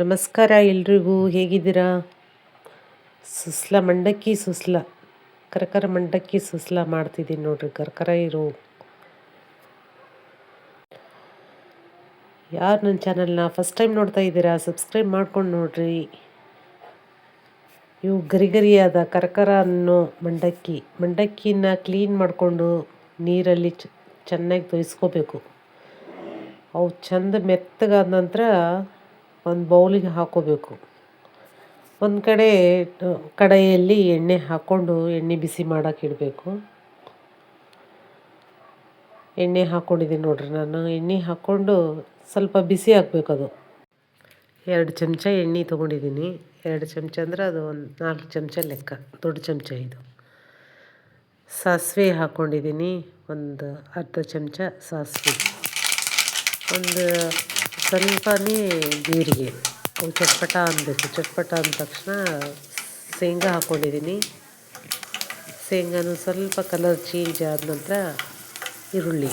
ನಮಸ್ಕಾರ ಎಲ್ರಿಗೂ, ಹೇಗಿದ್ದೀರಾ? ಸುಸ್ಲ ಮಂಡಕ್ಕಿ ಸುಸ್ಲ, ಕರಕರ ಮಂಡಕ್ಕಿ ಸುಸ್ಲ ಮಾಡ್ತಿದ್ದೀನಿ ನೋಡ್ರಿ, ಕರ್ಕರ ಇರೋ. ಯಾರು ನನ್ನ ಚಾನಲ್ನ ಫಸ್ಟ್ ಟೈಮ್ ನೋಡ್ತಾ ಇದ್ದೀರಾ ಸಬ್ಸ್ಕ್ರೈಬ್ ಮಾಡ್ಕೊಂಡು ನೋಡ್ರಿ. ಇವು ಗರಿ ಗರಿಯಾದ ಕರಕರ ಅನ್ನೋ ಮಂಡಕ್ಕಿ, ಮಂಡಕ್ಕಿನ ಕ್ಲೀನ್ ಮಾಡಿಕೊಂಡು ನೀರಲ್ಲಿ ಚೆನ್ನಾಗಿ ತೋಯಿಸ್ಕೋಬೇಕು. ಅವು ಚಂದ ಮೆತ್ತಗಾದ ನಂತರ ಒಂದು ಬೌಲಿಗೆ ಹಾಕೋಬೇಕು. ಒಂದು ಕಡೆ ಕಡೆಯಲ್ಲಿ ಎಣ್ಣೆ ಹಾಕ್ಕೊಂಡು ಎಣ್ಣೆ ಬಿಸಿ ಮಾಡೋಕೆ ಇಡಬೇಕು. ಎಣ್ಣೆ ಹಾಕ್ಕೊಂಡಿದ್ದೀನಿ ನೋಡ್ರಿ ನಾನು. ಎಣ್ಣೆ ಹಾಕ್ಕೊಂಡು ಸ್ವಲ್ಪ ಬಿಸಿ ಹಾಕ್ಬೇಕು ಅದು. ಎರಡು ಚಮಚ ಎಣ್ಣೆ ತೊಗೊಂಡಿದ್ದೀನಿ. ಎರಡು ಚಮಚ ಅಂದರೆ ಅದು ಒಂದು ನಾಲ್ಕು ಚಮಚ ಲೆಕ್ಕ. ದೊಡ್ಡ ಚಮಚ ಇದು. ಸಾಸಿವೆ ಹಾಕ್ಕೊಂಡಿದ್ದೀನಿ ಒಂದು ಅರ್ಧ ಚಮಚ ಸಾಸಿವೆ. ಒಂದು ಸ್ವಲ್ಪನೇ ಜೀರಿಗೆ ಅವು ಚಟ್ಪಟ ಅನ್ನಬೇಕು ಚಟ್ಪಟ ಅಂದ ತಕ್ಷಣ ಶೇಂಗಾ ಹಾಕ್ಕೊಂಡಿದ್ದೀನಿ ಶೇಂಗಾನು ಸ್ವಲ್ಪ ಕಲರ್ ಚೇಂಜ್ ಆದ ನಂತರ ಈರುಳ್ಳಿ.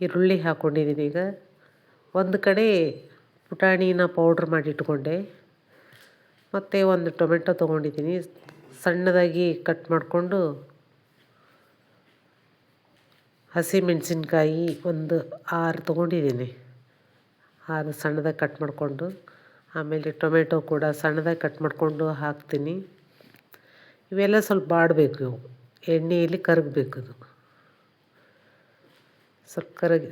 ಈರುಳ್ಳಿ ಹಾಕ್ಕೊಂಡಿದ್ದೀನಿ ಈಗ. ಒಂದು ಕಡೆ ಪುಟಾಣಿನ ಪೌಡ್ರ್ ಮಾಡಿ ಇಟ್ಕೊಂಡೆ. ಮತ್ತು ಒಂದು ಟೊಮೆಟೊ ತೊಗೊಂಡಿದ್ದೀನಿ. ಸಣ್ಣದಾಗಿ ಕಟ್ ಮಾಡಿಕೊಂಡು ಹಸಿಮೆಣಸಿನ್ಕಾಯಿ ಒಂದು ಆರು ತೊಗೊಂಡಿದ್ದೀನಿ. ಆರು ಸಣ್ಣದಾಗಿ ಕಟ್ ಮಾಡಿಕೊಂಡು, ಆಮೇಲೆ ಟೊಮೆಟೊ ಕೂಡ ಸಣ್ಣದಾಗಿ ಕಟ್ ಮಾಡಿಕೊಂಡು ಹಾಕ್ತೀನಿ. ಇವೆಲ್ಲ ಸ್ವಲ್ಪ ಬಾಡಬೇಕು ಇವು. ಎಣ್ಣೆಯಲ್ಲಿ ಕರಗಬೇಕು ಅದು. ಸ್ವಲ್ಪ ಕರಗಿ,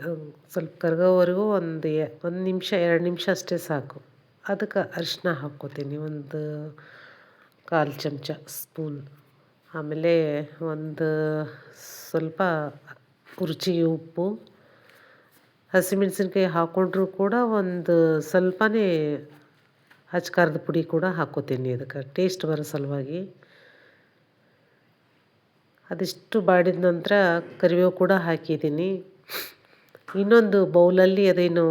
ಸ್ವಲ್ಪ ಕರಗೋವರೆಗೂ ಒಂದು ಒಂದು ನಿಮಿಷ, ಎರಡು ನಿಮಿಷ ಅಷ್ಟೇ ಸಾಕು. ಅದಕ್ಕೆ ಅರಿಶಿನ ಹಾಕ್ಕೋತೀನಿ. ಒಂದು ಕಾಲು ಚಮಚ ಸ್ಪೂನ್. ಆಮೇಲೆ ಒಂದು ಸ್ವಲ್ಪ ರುಚಿಗೆ ಉಪ್ಪು ಹಸಿಮೆಣಸಿನ್ಕಾಯಿ ಹಾಕ್ಕೊಂಡ್ರೂ ಕೂಡ ಒಂದು ಸ್ವಲ್ಪನೇ ಖಾರದ ಪುಡಿ ಕೂಡ ಹಾಕೋತೀನಿ ಅದಕ್ಕೆ. ಟೇಸ್ಟ್ ಬರೋ ಸಲುವಾಗಿ. ಅದಿಷ್ಟು ಬಾಡಿದ ನಂತರ ಕರಿಬೇವು ಕೂಡ ಹಾಕಿದ್ದೀನಿ. ಇನ್ನೊಂದು ಬೌಲಲ್ಲಿ ಅದೇನು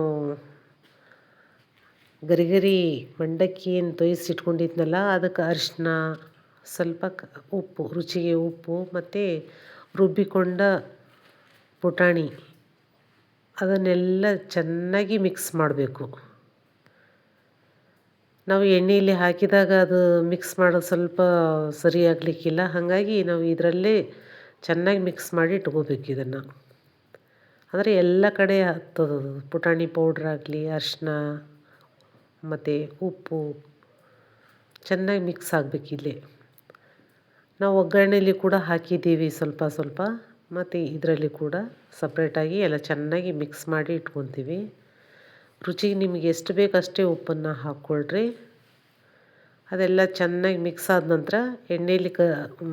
ಗರಿ ಗರಿ ಮಂಡಕ್ಕಿ ಏನು ತೊಯ್ಸಿ ಇಟ್ಕೊಂಡಿದ್ನಲ್ಲ ಅದಕ್ಕೆ ಅರಿಶಿನ ಸ್ವಲ್ಪ ಉಪ್ಪು, ರುಚಿಗೆ ಉಪ್ಪು, ಮತ್ತು ರುಬ್ಬಿಕೊಂಡ ಪುಟಾಣಿ, ಅದನ್ನೆಲ್ಲ ಚೆನ್ನಾಗಿ ಮಿಕ್ಸ್ ಮಾಡಬೇಕು. ನಾವು ಎಣ್ಣೆಯಲ್ಲಿ ಹಾಕಿದಾಗ ಅದು ಮಿಕ್ಸ್ ಮಾಡೋದು ಸ್ವಲ್ಪ ಸರಿ ಆಗಲಿಕ್ಕಿಲ್ಲ ಹಾಗಾಗಿ ನಾವು ಇದರಲ್ಲೇ ಚೆನ್ನಾಗಿ ಮಿಕ್ಸ್ ಮಾಡಿ ಇಟ್ಕೋಬೇಕು ಇದನ್ನು. ಅಂದರೆ ಎಲ್ಲ ಕಡೆ ಹತ್ತದ ಪುಟಾಣಿ ಪೌಡ್ರ್ ಆಗಲಿ ಅರಿಶಿನ ಮತ್ತು ಉಪ್ಪು ಚೆನ್ನಾಗಿ ಮಿಕ್ಸ್ ಆಗಬೇಕಿಲ್ಲೇ. ನಾವು ಒಗ್ಗರಣೆಯಲ್ಲಿ ಕೂಡ ಹಾಕಿದ್ದೀವಿ ಸ್ವಲ್ಪ ಸ್ವಲ್ಪ. ಮತ್ತು ಇದರಲ್ಲಿ ಕೂಡ ಸಪ್ರೇಟಾಗಿ ಎಲ್ಲ ಚೆನ್ನಾಗಿ ಮಿಕ್ಸ್ ಮಾಡಿ ಇಟ್ಕೊತೀವಿ. ರುಚಿಗೆ ನಿಮಗೆ ಎಷ್ಟು ಬೇಕು ಅಷ್ಟೇ ಉಪ್ಪನ್ನು ಹಾಕ್ಕೊಳ್ರಿ. ಅದೆಲ್ಲ ಚೆನ್ನಾಗಿ ಮಿಕ್ಸ್ ಆದ ನಂತರ ಎಣ್ಣೆಯಲ್ಲಿ ಕ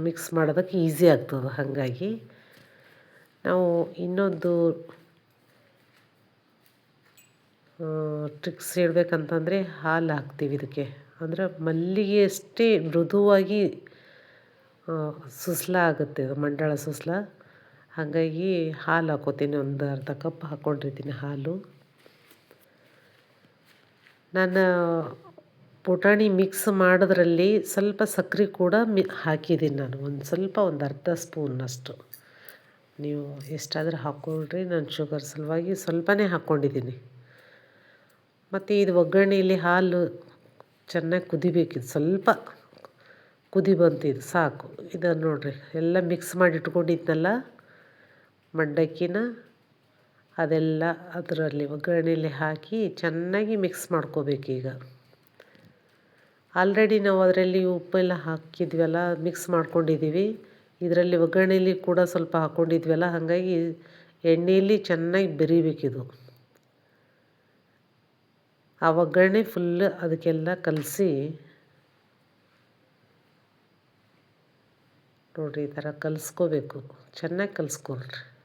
ಮಿಕ್ಸ್ ಮಾಡೋದಕ್ಕೆ ಈಸಿ ಆಗ್ತದೆ ಹಾಗಾಗಿ. ನಾವು ಇನ್ನೊಂದು ಟ್ರಿಕ್ಸ್ ಹೇಳ್ಬೇಕಂತಂದರೆ ಹಾಲು ಹಾಕ್ತೀವಿ ಇದಕ್ಕೆ. ಅಂದರೆ ಮಲ್ಲಿಗೆ ಅಷ್ಟೇ ಮೃದುವಾಗಿ ಸುಸ್ಲ ಆಗುತ್ತೆ ಅದು ಮಂಡಾಳ ಸುಸ್ಲ. ಹಾಗಾಗಿ ಹಾಲು ಹಾಕೋತೀನಿ, ಒಂದು ಅರ್ಧ ಕಪ್ ಹಾಕ್ಕೊಂಡಿರ್ತೀನಿ ಹಾಲು. ನಾನು ಪುಟಾಣಿ ಮಿಕ್ಸ್ ಮಾಡೋದ್ರಲ್ಲಿ ಸ್ವಲ್ಪ ಸಕ್ಕರೆ ಕೂಡ ಮಿ, ಹಾಕಿದ್ದೀನಿ ನಾನು, ಒಂದು ಸ್ವಲ್ಪ ಒಂದು ಅರ್ಧ ಸ್ಪೂನಷ್ಟು. ನೀವು ಎಷ್ಟಾದರೂ ಹಾಕ್ಕೊಳ್ರಿ, ನಾನು ಶುಗರ್ ಸಲುವಾಗಿ ಸ್ವಲ್ಪನೇ ಹಾಕ್ಕೊಂಡಿದ್ದೀನಿ. ಮತ್ತು ಇದು ಒಗ್ಗರಣೆಯಲ್ಲಿ ಹಾಲು ಚೆನ್ನಾಗಿ ಕುದಿಬೇಕಿದು ಸ್ವಲ್ಪ ಕುದಿ ಬಂತಿದ್ದು ಸಾಕು. ಇದನ್ನು ನೋಡಿರಿ, ಎಲ್ಲ ಮಿಕ್ಸ್ ಮಾಡಿ ಇಟ್ಕೊಂಡಿದ್ನಲ್ಲ? ಮಂಡಕ್ಕಿನ ಅದೆಲ್ಲ ಅದರಲ್ಲಿ ಒಗ್ಗರಣೆಯಲ್ಲಿ ಹಾಕಿ ಚೆನ್ನಾಗಿ ಮಿಕ್ಸ್ ಮಾಡ್ಕೋಬೇಕೀಗ ಆಲ್ರೆಡಿ ನಾವು ಅದರಲ್ಲಿ ಉಪ್ಪೆಲ್ಲ ಹಾಕಿದ್ವಲ್ಲ ಮಿಕ್ಸ್ ಮಾಡ್ಕೊಂಡಿದ್ದೀವಿ. ಇದರಲ್ಲಿ ಒಗ್ಗರಣೆಯಲ್ಲಿ ಕೂಡ ಸ್ವಲ್ಪ ಹಾಕ್ಕೊಂಡಿದ್ವಲ್ಲ ಹಾಗಾಗಿ ಎಣ್ಣೆಯಲ್ಲಿ ಚೆನ್ನಾಗಿ ಬೆರಿಬೇಕಿದು. ಆ ಒಗ್ಗರಣೆ ಫುಲ್ ಅದಕ್ಕೆಲ್ಲ ಕಲಸಿ ನೋಡಿರಿ ಈ ಥರ ಕಲಿಸ್ಕೋಬೇಕು. ಚೆನ್ನಾಗಿ ಕಲಿಸ್ಕೊಳ್ರಿ.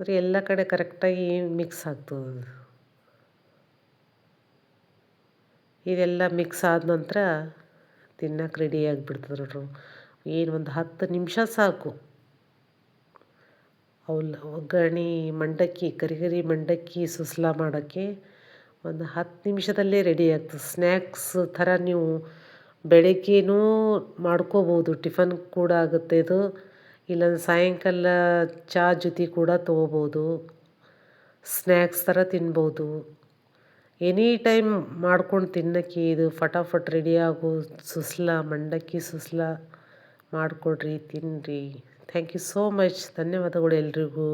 ಅಂದರೆ ಎಲ್ಲ ಕಡೆ ಕರೆಕ್ಟಾಗಿ ಮಿಕ್ಸ್ ಆಗ್ತದೆ ಇದೆಲ್ಲ ಮಿಕ್ಸ್ ಆದ ನಂತರ ತಿನ್ನಕ್ಕೆ ರೆಡಿ ಆಗಿಬಿಡ್ತದೆ ನೋಡ್ರಿ. ಏನು ಒಂದು ಹತ್ತು ನಿಮಿಷ ಸಾಕು. ಅವಲ್ಲ ಒಗ್ಗರಣೆ, ಮಂಡಕ್ಕಿ, ಕರಿಗರಿ ಕರಿ ಮಂಡಕ್ಕಿ ಸುಸ್ಲಾ ಮಾಡೋಕ್ಕೆ ಒಂದು ಹತ್ತು ನಿಮಿಷದಲ್ಲೇ ರೆಡಿ ಆಗ್ತದೆ. ಸ್ನ್ಯಾಕ್ಸ್ ಥರ ನೀವು ಬೆಳಗ್ಗೆನೂ ಮಾಡ್ಕೋಬೋದು. ಟಿಫನ್ ಕೂಡ ಆಗುತ್ತೆ ಇದು. ಇಲ್ಲಾಂದ್ರೆ ಸಾಯಂಕಾಲ ಚಾ ಜೊತೆ ಕೂಡ ತೊಗೋಬೋದು. ಸ್ನ್ಯಾಕ್ಸ್ ಥರ ತಿನ್ಬೋದು. ಎನಿ ಟೈಮ್ ಮಾಡ್ಕೊಂಡು ತಿನ್ನೋಕ್ಕೆ ಇದು ಫಟಾಫಟ್ ರೆಡಿ ಆಗೋ ಸುಸ್ಲಾ, ಮಂಡಕ್ಕಿ ಸುಸ್ಲಾ ಮಾಡಿಕೊಡ್ರಿ ತಿನ್ನಿರಿ ಥ್ಯಾಂಕ್ ಯು ಸೋ ಮಚ್ ಧನ್ಯವಾದಗಳು ಎಲ್ರಿಗೂ.